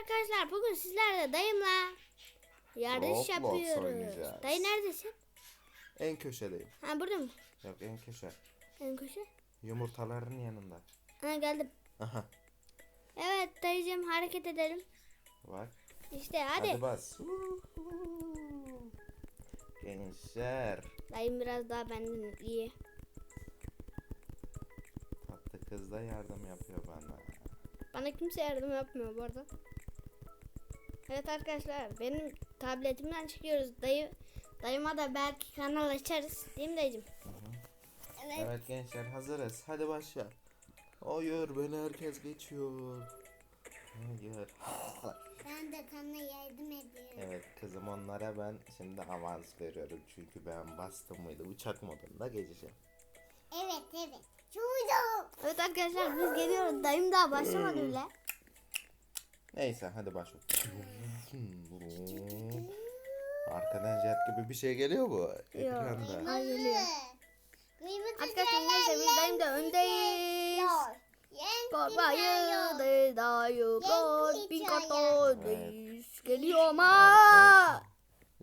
arkadaşlar bugün sizlerle dayımla yarış Roblox yapıyoruz. oynayacağız. Dayı neredesin? En köşedeyim. Ha burada mı? Yok en köşe. En köşe. Yumurtaların yanında. Ha geldim. Aha. Evet dayıcım hareket edelim. Bak. İşte hadi. Hadi, bas. Gençler. Dayım biraz daha benden iyi. Tatlı kız da yardım yapıyor bana. Bana kimse yardım yapmıyor bu arada. Evet arkadaşlar benim tabletimden çıkıyoruz. Dayı dayıma da belki kanal açarız. Değil mi dayıcım? Evet. Evet gençler hazırız. Hadi başla. Hayır beni herkes geçiyor. Hayır. Ben de sana yardım ediyorum. Evet kızım onlara ben şimdi avans veriyorum. Çünkü ben bastım mıydı uçak modunda geçeceğim. Evet evet. Çocuk. Evet arkadaşlar biz geliyoruz. Dayım daha başlamadı bile. Neyse hadi başla. Arkadan jet gibi bir şey geliyor bu ekranda. Ay geliyor. Arkadaşlar neyse biz dayım da öndeyiz. Gidiyor. da dayı Yenk bir katodayız. Geliyor ama.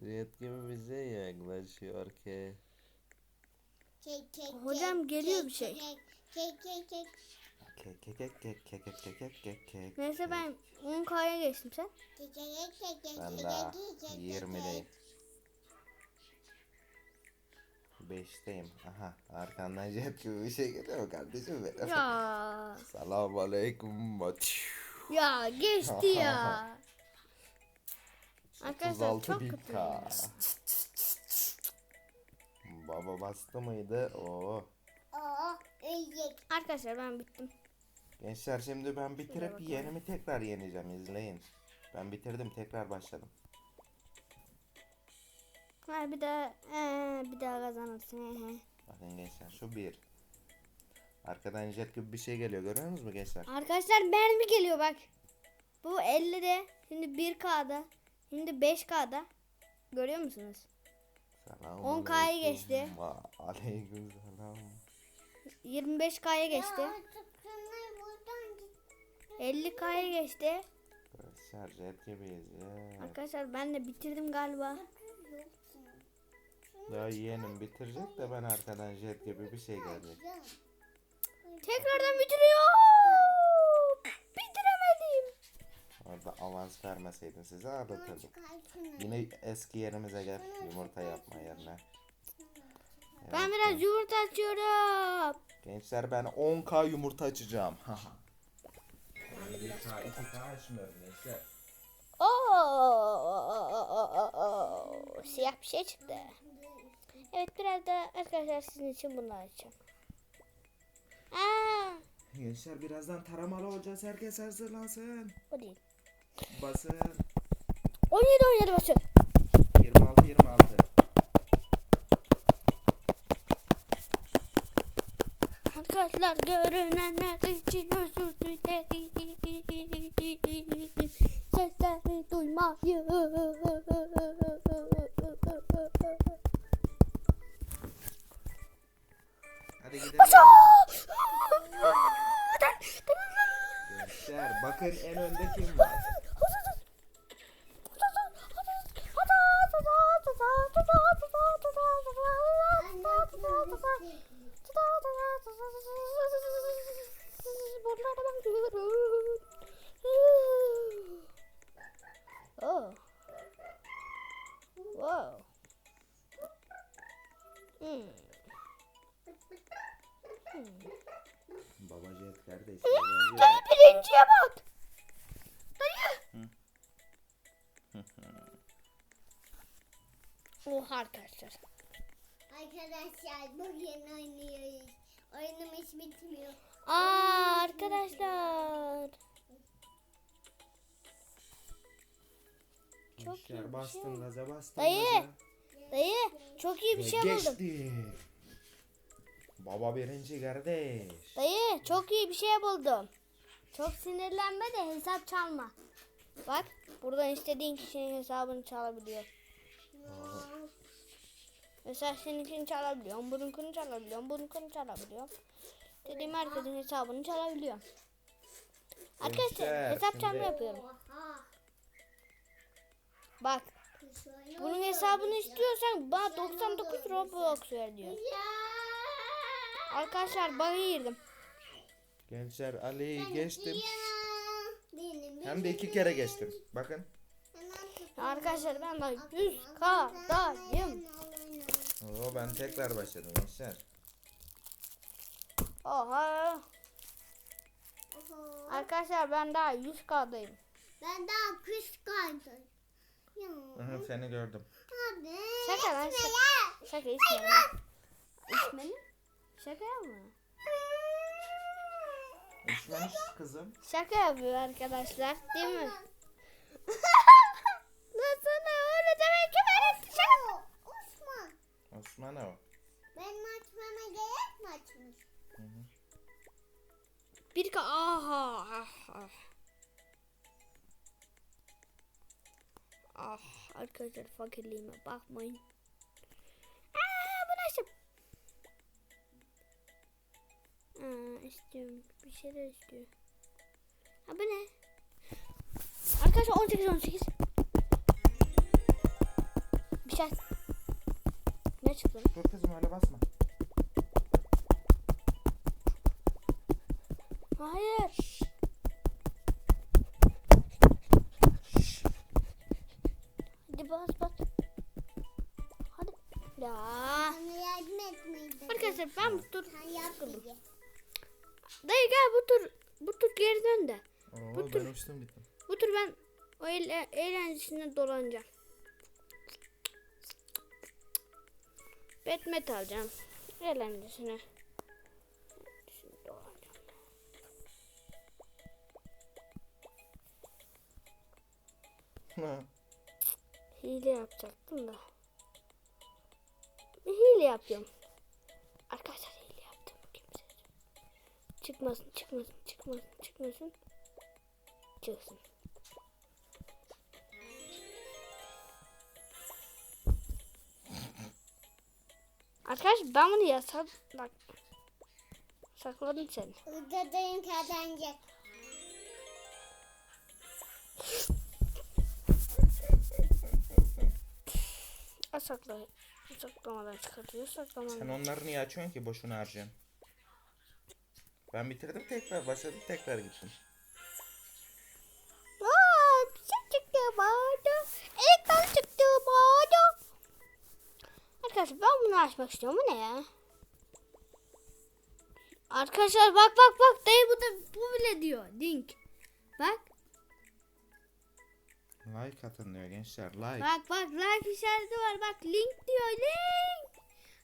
Jet gibi bize yaklaşıyor ki. Hocam kek, geliyor kek, bir şey. Kek kek kek. kek. Kek kek kek kek kek kek kek kek kek kek. Neyse ben 10K'ya geçtim sen. Ben daha kek, kek, kek, 20'deyim. 5'teyim. Aha arkandan jet gibi bir şey geliyor mu kardeşim benim? Ya. Selamun aleyküm. Ya geçti ya. Arkadaşlar 36 çok kötü. Baba bastı mıydı? Oo. Oo. Arkadaşlar ben bittim. Gençler şimdi ben bitirip yenimi tekrar yeneceğim izleyin. Ben bitirdim tekrar başladım. Ha bir daha ee, bir daha kazanırsın. Bakın gençler şu bir. Arkadan jet gibi bir şey geliyor görüyor musunuz gençler? Arkadaşlar mermi geliyor bak. Bu 50'de. Şimdi 1K'da. Şimdi 5K'da. Görüyor musunuz? Selamun 10K'yı geçti. Aleyküm selam. 25K'ya geçti. Ya artık şunlar buradan git. 50K'ya geçti. Arkadaşlar jet gibiyiz. Arkadaşlar ben de bitirdim galiba. Daha yeğenim bitirecek de ben arkadan jet gibi bir şey gelecek. Tekrardan bitiriyor. Bitiremedim. Orada avans vermeseydin size ağlatırdım. Yine eski yerimize gel yumurta yapma yerine. Ben Evet, biraz yumurta açıyorum. Gençler ben 10k yumurta açacağım. Haha. 1k 2k açmıyorum gençler. Oo, siyah bir şey çıktı. Evet biraz da arkadaşlar sizin için bunu açacağım. Aa, Gençler birazdan taramalı olacağız. Herkes hazırlansın. o değil. Basın. 17 17 basıyor. Arkadaşlar görünenler için özür dilerim. Sesleri duymayı. Hadi gidelim. Gençler bakın en önde kim var? Wow. Hmm. Baba jet kardeş. Dayı birinciye bak. Dayı. Oha arkadaşlar. Arkadaşlar bugün oynuyoruz. Oyunum hiç bitmiyor. Aa arkadaşlar. Çok iyi bir şey bastın gaza bastın Dayı. gaza. Dayı çok iyi bir Ve şey buldum. geçtik. Baba birinci kardeş. Dayı çok iyi bir şey buldum. Çok sinirlenme de hesap çalma. Bak buradan istediğin kişinin hesabını çalabiliyor. Mesela seninkini çalabiliyorum, bununkini çalabiliyorum, bununkini çalabiliyorum. Dediğim herkesin hesabını çalabiliyorum. Arkadaşlar Gençler, hesap çalma şimdi- yapıyorum. Oha. Bak. Bunun hesabını istiyorsan bana 99 Roblox ver diyor. Arkadaşlar bana girdim. Gençler Ali'yi geçtim. Hem de iki kere geçtim. Bakın. Arkadaşlar ben de 100k'dayım. Oo ben tekrar başladım gençler. Oha. Arkadaşlar ben daha 100k'dayım. Ben daha 100k'dayım. Hı seni gördüm. Abi. Şaka lan şaka. Şaka içme lan. İçme mi? Şaka yapma. İçmemiş kızım. Şaka yapıyor arkadaşlar değil mi? Lan sana öyle demek ki ben hiç şaka. Osman. Osman o. Benim açmama gerek mi açmış? Hı hı. Bir ka aha ah ah. Ah arkadaşlar fakirliğime bakmayın. Aa bu nasıl? Aa istiyorum bir şeyler istiyor. Ha bu ne? Arkadaşlar 18 18. Bir şey. Ne çıktı? Dur kızım öyle basma. Hayır. Sıkıldım. Dayı gel bu tur bu tur geri dön de. Oo Bu tür- ben uçtum gittim. Bu tur ben o eğle- eğlencesinde dolanacağım. Betmet alacağım. Eğlencesine. Hile yapacaktım da. Hile yapıyorum. Çıkmasın, çıkmasın, çıkmasın, çıkmasın. Çıksın. Arkadaş ben bunu yasak bak. Sakladım seni. Udadayım kazanacak. Yasakla. Yasaklamadan çıkartıyor. Saklamadan. Sen onları niye açıyorsun ki boşuna harcıyorsun? Ben bitirdim tekrar başladım tekrar gittim. Aa, bir şey çıktı bana. Ekran çıktı bana. Arkadaşlar ben bunu açmak istiyorum. Bu ne ya? Arkadaşlar bak bak bak dayı bu da bu bile diyor. Dink. Bak Like atın diyor gençler like. bak bak like işareti var. Bak link diyor link.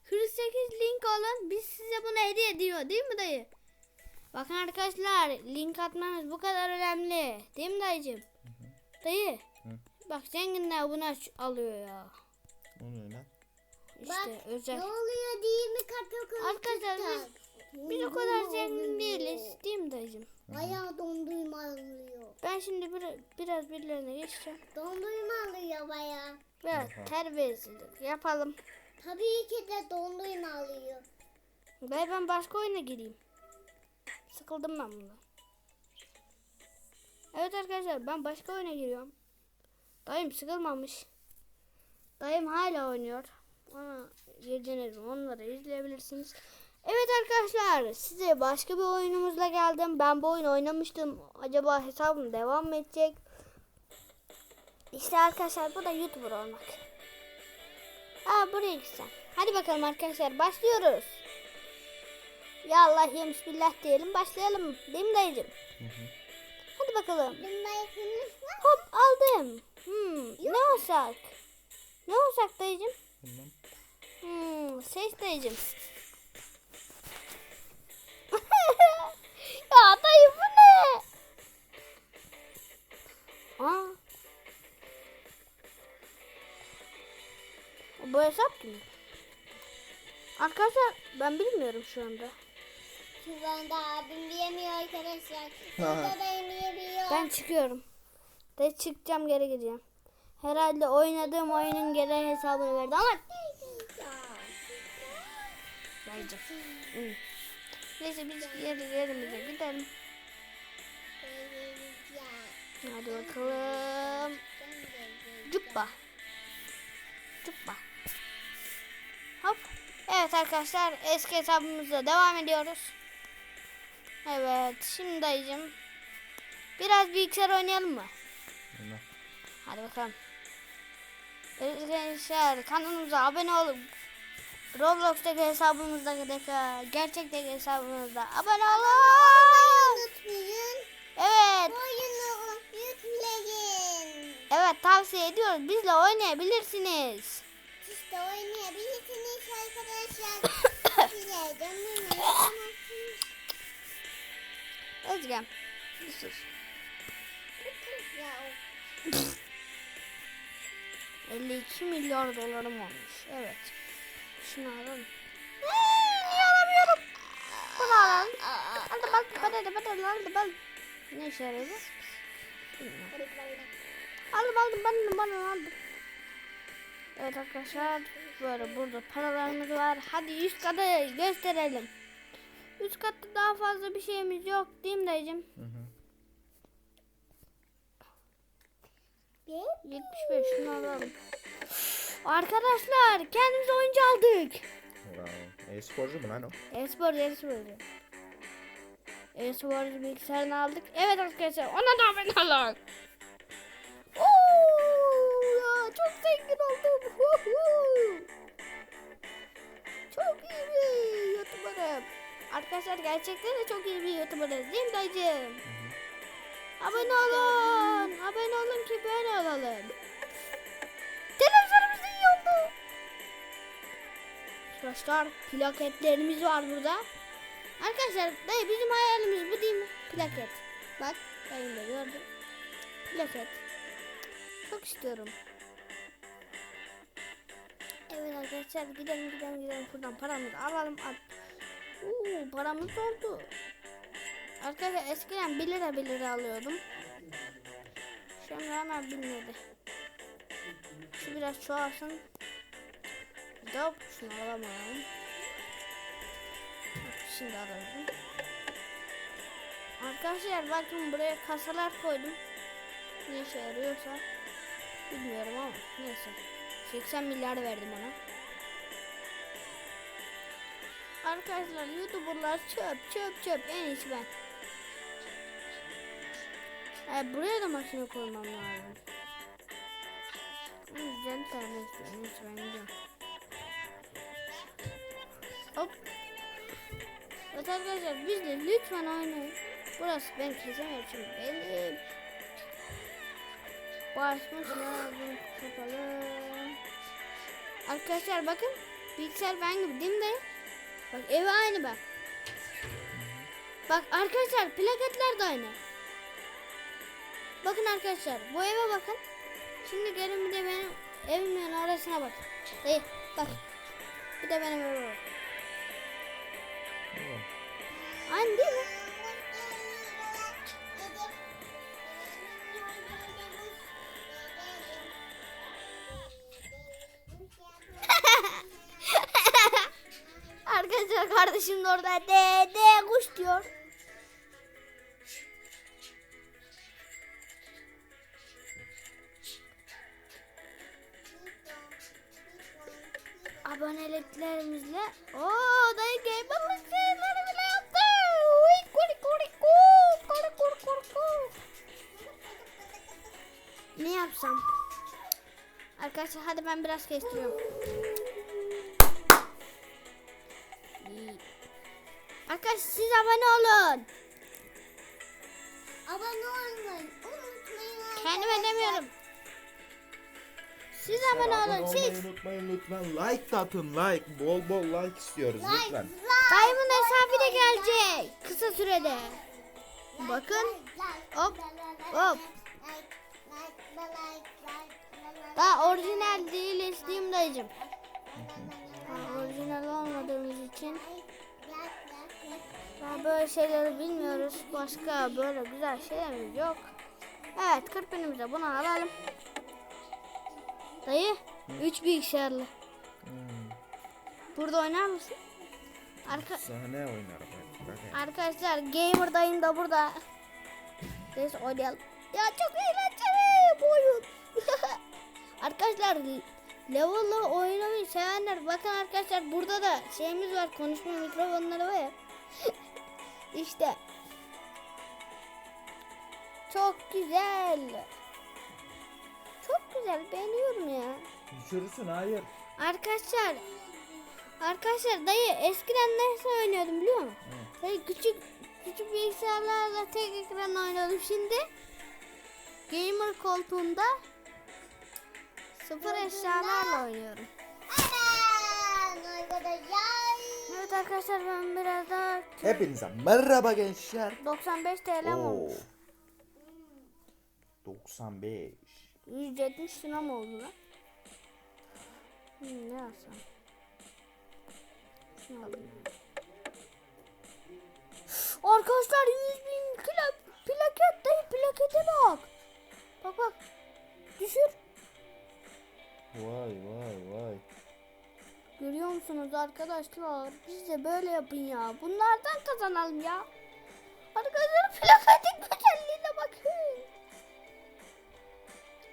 48 link olun. Biz size bunu hediye ediyor değil mi dayı? Bakın arkadaşlar link atmanız bu kadar önemli. Değil mi dayıcım? Dayı. Hı. Bak zenginler bunu aç- alıyor ya. O ne lan? İşte özel. Ne oluyor değil mi katakol? Arkadaşlar biz, biz o kadar zengin değiliz. Değil mi dayıcım? Bayağı dondurma alıyor. Ben şimdi bir, biraz birilerine geçeceğim. Dondurma alıyor bayağı. Biraz Aha. terbiyesizlik yapalım. Tabii ki de dondurma alıyor. Ve ben başka oyuna gireyim. Sıkıldım ben bundan. Evet arkadaşlar ben başka oyuna giriyorum. Dayım sıkılmamış. Dayım hala oynuyor. Ona gireceğiniz onları izleyebilirsiniz. Evet arkadaşlar size başka bir oyunumuzla geldim. Ben bu oyunu oynamıştım. Acaba hesabım devam mı edecek? İşte arkadaşlar bu da YouTuber olmak. Aa buraya gitsen. Hadi bakalım arkadaşlar başlıyoruz. Ya Allah ya bismillah diyelim başlayalım. Değil mi dayıcım? Hı hı. Hadi bakalım. Hop aldım. Hmm, ne olsak? Ne olsak dayıcım? Bilmem. Hmm, ses dayıcım. ya dayı bu ne? Aa. Bu hesap kim? Arkadaşlar ben bilmiyorum şu anda. Şu anda abim diyemiyor arkadaşlar. Burada da diyemiyor. Ben çıkıyorum. De çıkacağım geri gideceğim. Herhalde oynadığım oyunun geri hesabını verdi ama Bence. Hı. Neyse biz yeri yerimize gidelim. Hadi bakalım. bakalım. Cuppa. Cuppa. Hop. Evet arkadaşlar eski hesabımızda devam ediyoruz. Evet şimdi dayıcım. Biraz bilgisayar oynayalım mı? Oyna. Hadi bakalım. Arkadaşlar kanalımıza abone olup Roblox'taki hesabımızdaki gerçekteki hesabımızda abone olun. Unutmayın. Evet. Oyunu yükleyin. Evet tavsiye ediyoruz. Bizle oynayabilirsiniz. Siz de oynayabilirsiniz arkadaşlar. Size de unutmayın. Özgem. bir sus. O 52 milyar dolarım olmuş. Evet. Şunu alalım. Niye alamıyorum? Bunu alalım. Hadi bak, hadi hadi hadi hadi. Ne işe? Bilmiyorum. Aldım aldım ben bana aldım. Evet arkadaşlar böyle burada paralarımız var. Hadi üst katı gösterelim. Üst katta daha fazla bir şeyimiz yok değil mi dayıcım? Hı hı. 75 şunu alalım. Arkadaşlar kendimize oyuncu aldık. Bravo. E-sporcu mu lan o? Espor espor. Espor bilgisayarını aldık. Evet arkadaşlar ona da abone olun. Oo, ya çok zengin oldum. Çok iyi bir youtuberım. Arkadaşlar gerçekten de çok iyi bir youtuberız değil mi dayıcım? Abone olun. Abone olun ki böyle olalım. Televizyonumuz iyi oldu. Arkadaşlar plaketlerimiz var burada. Arkadaşlar dayı bizim hayalimiz bu değil mi? Plaket. Bak dayım da gördüm. Plaket. Çok istiyorum. Evet arkadaşlar gidelim gidelim gidelim buradan paramızı alalım. Al. Oo, paramız oldu. Arkadaşlar eskiden 1 lira 1 lira alıyordum. Şimdi hemen 1000 lira. Şu biraz çoğalsın. Hop şunu alalım. Şimdi alalım. Arkadaşlar bakın buraya kasalar koydum. Ne işe yarıyorsa bilmiyorum ama neyse. 80 milyar verdim ona. Arkadaşlar youtuberlar çöp çöp çöp en iyisi ben. E, buraya da makine koymam lazım. O yüzden tane istiyorum. Neyse. Hop. Evet arkadaşlar biz de lütfen oynayın. Burası ben kesemiyorum çünkü benim. Başmış lazım kapalı. Arkadaşlar bakın bilgisayar ben gibi değil mi? Bak evi aynı bak. Bak arkadaşlar plaketler de aynı. Bakın arkadaşlar bu eve bakın. Şimdi gelin bir de benim evimin arasına bak. Dayı bak. Bir de benim eve bak. Aynı değil mi? Kardeşim de orada de de kuş diyor. Aboneliklerimizle o dayı gamerlık şeyleri bile yaptı. Uy, kuri kuri ku, kuri kuri kuri ku. Ne yapsam? Arkadaşlar hadi ben biraz kestiriyorum. Arkadaşlar siz abone olun. Abone olmayı unutmayın. Kendime demiyorum. Siz abone olun siz. unutmayın lütfen. Like de atın like. Bol bol like istiyoruz lütfen. Dayımın hesabı da gelecek. Kısa sürede. Bakın. Hop. Hop. Daha orijinal değil isteyeyim dayıcım. Daha orijinal olmadığımız için daha böyle şeyleri bilmiyoruz. Başka böyle güzel şeylerimiz yok. Evet 40 binimize bunu alalım. Dayı 3 bilgisayarlı. Hmm. Burada oynar mısın? Arka Sahne oynarım. Bakayım. Arkadaşlar gamer dayım da burada. Neyse oynayalım. Ya çok eğlenceli bu oyun. arkadaşlar level'la oynamayı sevenler bakın arkadaşlar burada da şeyimiz var konuşma mikrofonları var ya. işte. Çok güzel. Çok güzel beğeniyorum ya. Düşürürsün hayır. Arkadaşlar Arkadaşlar dayı eskiden nasıl oynuyordum biliyor musun? Dayı küçük küçük bilgisayarlarla tek ekran oynuyordum şimdi. Gamer koltuğunda sıfır eşyalarla oynuyorum. Evet arkadaşlar ben biraz daha Hepinize merhaba gençler. 95 TL olmuş. 95. 170 lira mı oldu lan? Hmm, ne alsam? Şunu alayım. Arkadaşlar 100 bin kilo plaket dayı plakete bak. Bak bak. Düşür. Vay vay vay. Görüyor musunuz arkadaşlar? Biz de böyle yapın ya. Bunlardan kazanalım ya. Arkadaşlar plaketin güzelliğine bakın.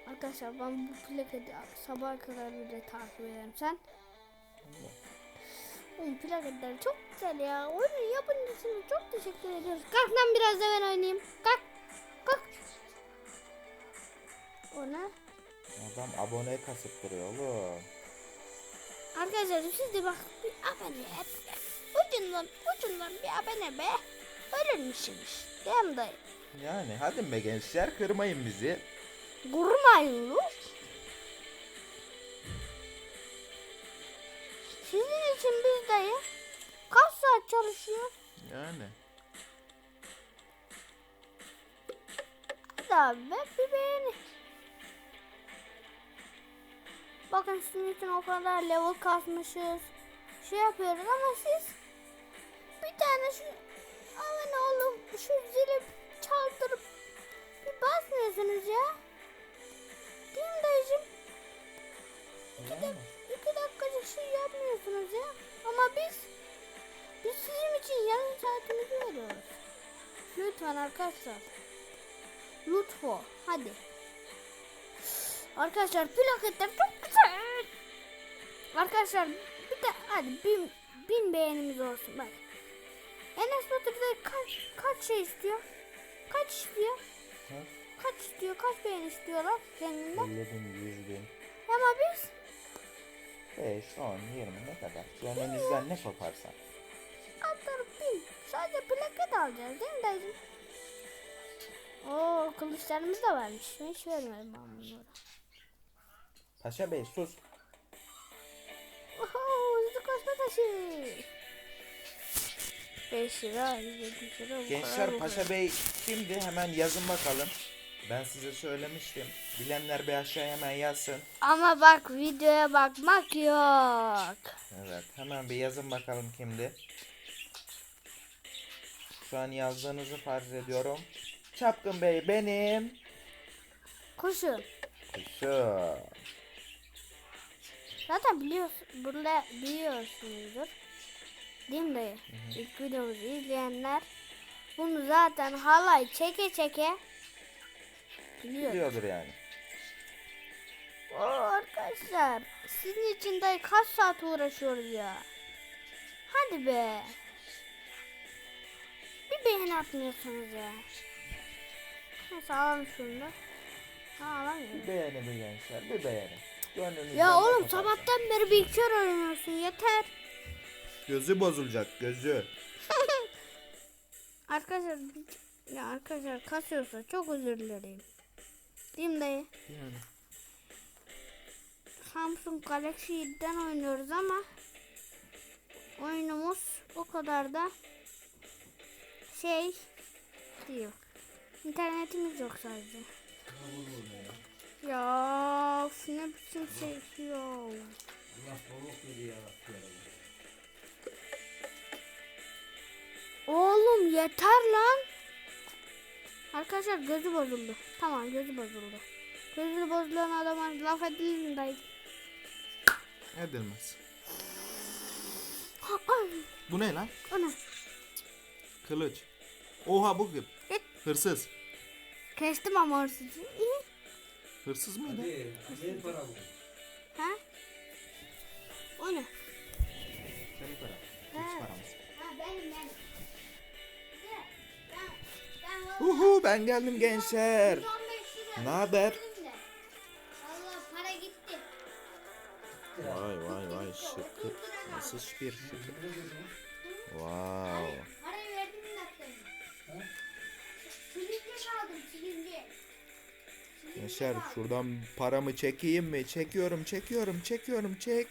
Arkadaşlar ben bu plaketi sabaha kadar bile takip ederim. Sen? Oğlum plaketler çok güzel ya. Oyunu yapınca için çok teşekkür ediyoruz. Kalk lan biraz da ben oynayayım. Kalk. Kalk. O ne? Adam abone kasıp duruyor oğlum. Arkadaşlar siz de bak bir abone et. Ucundan ucundan bir abone be. Ölürmüşsünüz. Değil mi dayı? Yani hadi be gençler kırmayın bizi. Vurmayın lu. Sizin için biz dayı kaç saat çalışıyor? Yani. Hadi abi bir beğeni. Bakın sizin için o kadar level kasmışız. Şey yapıyoruz ama siz bir tane şu abone olup şu zili çaldırıp bir basmıyorsunuz ya. Değil mi dayıcım? yani. İki dakikacık şey yapmıyorsunuz ya. Ama biz biz sizin için yarım saatimizi veriyoruz. Lütfen arkadaşlar. Lütfen. Hadi. Arkadaşlar plaketler çok güzel. Arkadaşlar bir de hadi bin, bin beğenimiz olsun bak. Enes Batur da kaç, kaç şey istiyor? Kaç istiyor? Ha? Kaç istiyor? Kaç beğeni istiyorlar kendinden? 50 bin, 100 bin. Ama biz 5, 10, 20 ne kadar? Gönlünüzden ne koparsa. Atlarım bin. Sadece plaket alacağız değil mi dayıcım? Oo kılıçlarımız da varmış. Hiç vermedim ben bunları. Paşa Bey sus. Oho hızlı koşma taşı. 5 lira, 7 lira. Gençler Paşa. Bey kimdi? Hemen yazın bakalım. Ben size söylemiştim. Bilenler bir aşağıya hemen yazsın. Ama bak videoya bakmak yok. Evet hemen bir yazın bakalım kimdi. Şu an yazdığınızı farz ediyorum. Çapkın Bey benim. Kuşum. Kuşu. Zaten biliyorsun, burada biliyorsunuzdur. Değil mi dayı? İlk videomuzu izleyenler bunu zaten halay çeke çeke biliyor. Biliyordur yani. Oo arkadaşlar sizin için de kaç saat uğraşıyoruz ya. Hadi be. Bir beğeni atmıyorsunuz ya. Neyse alalım şunu da. Ha alamıyorum. Bir beğeni bir gençler bir beğeni. Gönlünüzden Ya oğlum koparsa. sabahtan beri bilgisayar oynuyorsun yeter. Gözü bozulacak gözü. Arkadaşlar ya arkadaşlar kasıyorsa çok özür dilerim. Değil mi dayı? Yani. Samsung Galaxy 7'den oynuyoruz ama oyunumuz o kadar da şey diyor. İnternetimiz yok sadece. Ya of, ne biçim şey ya. Oğlum yeter lan. Arkadaşlar gözü bozuldu. Tamam gözü bozuldu. Gözü bozulan adama laf edilir mi dayı? Edilmez. Bu ne lan? o ne? Kılıç. Oha bu kim? Git. Hırsız. Kestim ama hırsızı. Hırsız mıydı? O ne? Senin para. Ha. Hiç paramız. Ha benim benim. Ben, ben Uhu ben geldim gençler. 115 lira Ne haber? para. Vay vay vay şıkır. Nasıl bir şıkır. Wow. Gençler şuradan paramı çekeyim mi? Çekiyorum çekiyorum çekiyorum çek.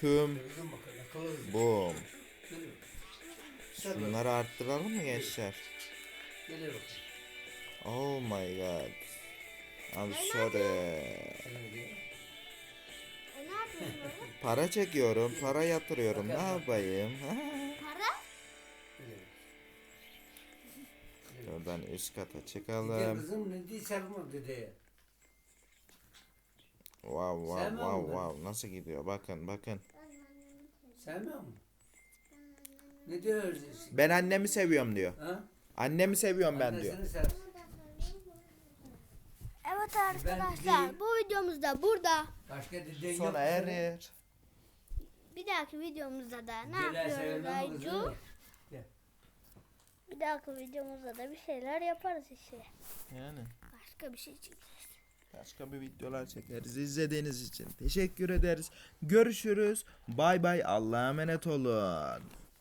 Tüm boom. Şunları arttıralım mı gençler? Oh my god. I'm sorry. Para çekiyorum, para yatırıyorum. Ne yapayım? Para? Şuradan üst kata Gel çıkalım. kızım ne diye sarılma dedeye. Wow wow Sevmem wow ben. wow. Nasıl gidiyor? Bakın bakın. Sevmiyor musun? Ne diyor? Ben annemi seviyorum diyor. Ha? Annemi seviyorum ben diyor. Annesini sev. Evet arkadaşlar değil. bu videomuz da burada. Başka deden yok. Sona erir. Bir dahaki videomuzda da ne yapıyoruz kızım. Aycu? mı? Bir dahaki videomuzda da bir şeyler yaparız işte. Yani Başka bir şey çekeriz. başka bir videolar çekeriz. İzlediğiniz için teşekkür ederiz. Görüşürüz. Bay bay. Allah'a emanet olun.